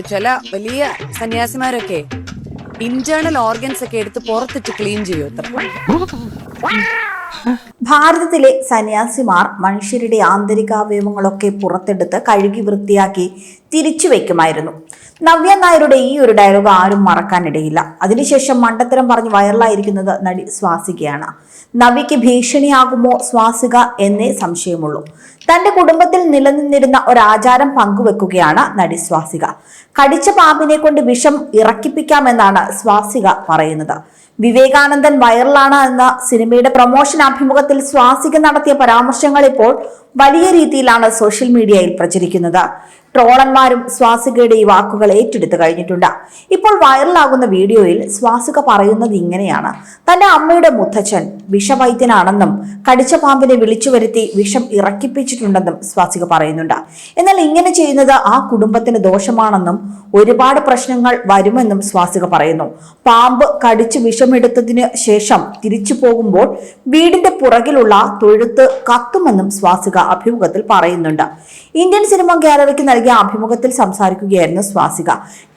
ചില വലിയ സന്യാസിമാരൊക്കെ internal organs ഒക്കെ എടുത്ത് പുറത്തിട്ട് ക്ലീൻ ചെയ്യും ഭാരതത്തിലെ സന്യാസിമാർ മനുഷ്യരുടെ ആന്തരികാവയവങ്ങളൊക്കെ പുറത്തെടുത്ത് കഴുകി വൃത്തിയാക്കി തിരിച്ചു വയ്ക്കുമായിരുന്നു. നവ്യ നായരുടെ ഈ ഒരു ഡയലോഗ് ആരും മറക്കാനിടയില്ല. അതിനുശേഷം മണ്ടത്തരം പറഞ്ഞ് വൈറലായിരിക്കുന്നത് നടി സ്വാസികയാണ്. നവ്യയ്ക്ക് ഭീഷണിയാകുമോ സ്വാസിക എന്നേ സംശയമുള്ളൂ. തന്റെ കുടുംബത്തിൽ നിലനിന്നിരുന്ന ഒരാചാരം പങ്കുവെക്കുകയാണ് നടി സ്വാസിക. കടിച്ച പാമ്പിനെ കൊണ്ട് വിഷം ഇറക്കിപ്പിക്കാമെന്നാണ് സ്വാസിക പറയുന്നത്. വിവേകാനന്ദൻ വൈറലാണ് എന്ന സിനിമയുടെ പ്രൊമോഷൻ അഭിമുഖത്തിൽ സ്വാസിക നടത്തിയ പരാമർശങ്ങൾ ഇപ്പോൾ വലിയ രീതിയിലാണ് സോഷ്യൽ മീഡിയയിൽ പ്രചരിക്കുന്നത്. ട്രോളന്മാരും സ്വാസികയുടെ ഈ വാക്കുകൾ ഏറ്റെടുത്തു കഴിഞ്ഞിട്ടുണ്ട്. ഇപ്പോൾ വൈറലാകുന്ന വീഡിയോയിൽ സ്വാസിക പറയുന്നത് ഇങ്ങനെയാണ്. തന്റെ അമ്മയുടെ മുത്തച്ഛൻ വിഷവൈദ്യനാണെന്നും കടിച്ച പാമ്പിനെ വിളിച്ചു വരുത്തി വിഷം ഇറക്കിപ്പിച്ചിട്ടുണ്ടെന്നും സ്വാസിക പറയുന്നുണ്ട്. എന്നാൽ ഇങ്ങനെ ചെയ്യുന്നത് ആ കുടുംബത്തിന് ദോഷമാണെന്നും ഒരുപാട് പ്രശ്നങ്ങൾ വരുമെന്നും സ്വാസിക പറയുന്നു. പാമ്പ് കടിച്ച് വിഷമെടുത്തതിന് ശേഷം തിരിച്ചു പോകുമ്പോൾ വീടിന്റെ പുറകിലുള്ള തൊഴുത്ത് കത്തുമെന്നും സ്വാസിക അഭിമുഖത്തിൽ പറയുന്നുണ്ട്. ഇന്ത്യൻ സിനിമ ഗാലറിക്ക് നൽകിയ അഭിമുഖത്തിൽ സംസാരിക്കുകയായിരുന്നു സ്വാസിക.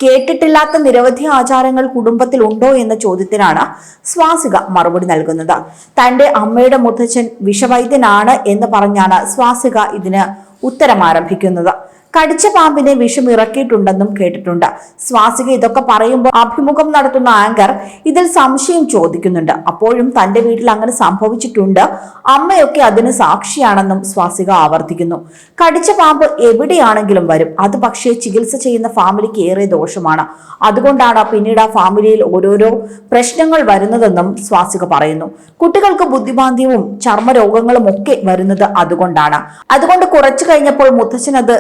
കേട്ടിട്ടില്ലാത്ത നിരവധി ആചാരങ്ങൾ കുടുംബത്തിൽ ഉണ്ടോ എന്ന ചോദ്യത്തിനാണ് സ്വാസിക മറുപടി നൽകുന്നത്. തന്റെ അമ്മയുടെ മുത്തച്ഛൻ വിഷവൈദ്യനാണ് എന്ന് പറഞ്ഞാണ് സ്വാസിക ഇതിന് ഉത്തരം ആരംഭിക്കുന്നത് കടിച്ച പാമ്പിനെ വിഷം ഇറക്കിയിട്ടുണ്ടെന്നും കേട്ടിട്ടുണ്ട്. സ്വാസിക ഇതൊക്കെ പറയുമ്പോൾ അഭിമുഖം നടത്തുന്ന ആങ്കർ ഇതിൽ സംശയം ചോദിക്കുന്നുണ്ട്. അപ്പോഴും തന്റെ വീട്ടിൽ അങ്ങനെ സംഭവിച്ചിട്ടുണ്ട്. അമ്മയൊക്കെ അതിന് സാക്ഷിയാണെന്നും സ്വാസിക ആവർത്തിക്കുന്നു. കടിച്ച പാമ്പ് എവിടെയാണെങ്കിലും വരും. അത് പക്ഷേ ചികിത്സ ചെയ്യുന്ന ഫാമിലിക്ക് ഏറെ ദോഷമാണ്. അതുകൊണ്ടാണ് പിന്നീട് ആ ഫാമിലിയിൽ ഓരോരോ പ്രശ്നങ്ങൾ വരുന്നതെന്നും സ്വാസിക പറയുന്നു. കുട്ടികൾക്ക് ബുദ്ധിമാന്ദ്യവും ചർമ്മരോഗങ്ങളും ഒക്കെ വരുന്നത് അതുകൊണ്ടാണ്. അതുകൊണ്ട് കുറച്ചു കഴിഞ്ഞപ്പോൾ മുത്തച്ഛൻ അത്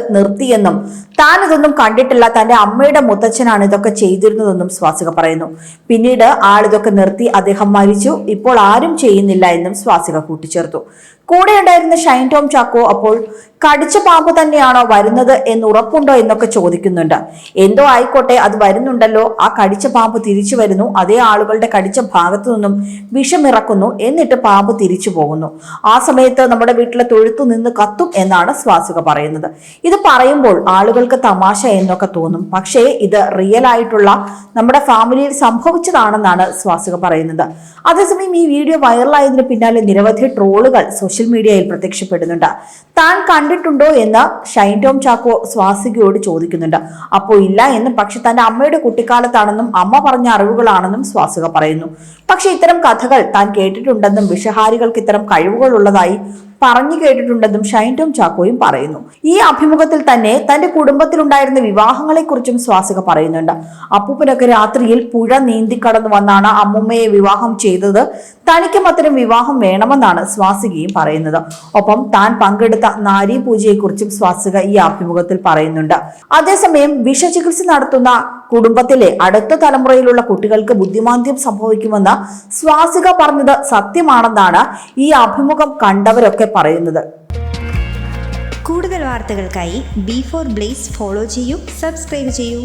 നിർത്തിയെന്നും താൻ ഇതൊന്നും കണ്ടിട്ടില്ല. തന്റെ അമ്മയുടെ മുത്തച്ഛനാണ് ഇതൊക്കെ ചെയ്തിരുന്നതെന്നും സ്വാസിക പറയുന്നു. പിന്നീട് ആളിതൊക്കെ നിർത്തി അദ്ദേഹം മരിച്ചു. ഇപ്പോൾ ആരും ചെയ്യുന്നില്ല എന്നും സ്വാസിക കൂട്ടിച്ചേർത്തു. കൂടെ ഉണ്ടായിരുന്ന ഷൈൻ ടോം ചാക്കോ അപ്പോൾ കടിച്ച പാമ്പ് തന്നെയാണോ വരുന്നത് എന്ന് ഉറപ്പുണ്ടോ എന്നൊക്കെ ചോദിക്കുന്നുണ്ട്. എന്തോ ആയിക്കോട്ടെ അത് വരുന്നുണ്ടല്ലോ. ആ കടിച്ച പാമ്പ് തിരിച്ചു വരുന്നു. അതേ ആളുകളുടെ കടിച്ച ഭാഗത്തു നിന്നും വിഷമിറക്കുന്നു. എന്നിട്ട് പാമ്പ് തിരിച്ചു പോകുന്നു. ആ സമയത്ത് നമ്മുടെ വീട്ടിലെ തൊഴുത്തു നിന്ന് കത്തും എന്നാണ് സ്വാസിക പറയുന്നത്. ഇത് പറയുമ്പോൾ ആളുകൾക്ക് തമാശ എന്നൊക്കെ തോന്നും. പക്ഷേ ഇത് റിയൽ ആയിട്ടുള്ള നമ്മുടെ ഫാമിലിയിൽ സംഭവിച്ചതാണെന്നാണ് സ്വാസിക പറയുന്നത്. അതേസമയം ഈ വീഡിയോ വൈറലായതിന് പിന്നാലെ നിരവധി ട്രോളുകൾ സോഷ്യൽ മീഡിയയിൽ പ്രത്യക്ഷപ്പെടുന്നുണ്ട്. താൻ കണ്ടിട്ടുണ്ടോ എന്ന് ഷൈൻ ടോം ചാക്കോ സ്വാസികയോട് ചോദിക്കുന്നുണ്ട്. അപ്പോൾ ഇല്ല എന്നും പക്ഷെ തന്റെ അമ്മയുടെ കുട്ടിക്കാലത്താണെന്നും അമ്മ പറഞ്ഞ അറിവുകളാണെന്നും സ്വാസിക പറയുന്നു. പക്ഷെ ഇത്തരം കഥകൾ താൻ കേട്ടിട്ടുണ്ടെന്നും വിഷഹാരികൾക്ക് ഇത്തരം കഴിവുകൾ ഉള്ളതായി പറഞ്ഞു കേട്ടിട്ടുണ്ടെന്നും ഷൈൻ ടോം ചാക്കോയും പറയുന്നു. ഈ അഭിമുഖത്തിൽ തന്നെ തന്റെ കുടുംബത്തിലുണ്ടായിരുന്ന വിവാഹങ്ങളെക്കുറിച്ചും സ്വാസിക പറയുന്നുണ്ട്. അപ്പൂപ്പനൊക്കെ രാത്രിയിൽ പുഴ നീന്തി കടന്നു വന്നാണ് അമ്മുമ്മയെ വിവാഹം ചെയ്തത്. തനിക്കും അത്തരം വിവാഹം വേണമെന്നാണ് സ്വാസികയും പറയുന്നത്. ഒപ്പം താൻ പങ്കെടുത്ത നാരീ പൂജയെക്കുറിച്ചും സ്വാസിക ഈ അഭിമുഖത്തിൽ പറയുന്നുണ്ട്. അതേസമയം വിഷചികിത്സ നടത്തുന്ന കുടുംബത്തിലെ അടുത്ത തലമുറയിലുള്ള കുട്ടികൾക്ക് ബുദ്ധിമാന്ദ്യം സംഭവിക്കുമെന്ന് സ്വാസിക പറഞ്ഞത് സത്യമാണെന്നാണ് ഈ അഭിമുഖം കണ്ടവരൊക്കെ പറയുന്നത്. കൂടുതൽ വാർത്തകൾക്കായി ബി ഫോർ ബ്ലേസ് ഫോളോ ചെയ്യൂ സബ്സ്ക്രൈബ് ചെയ്യൂ.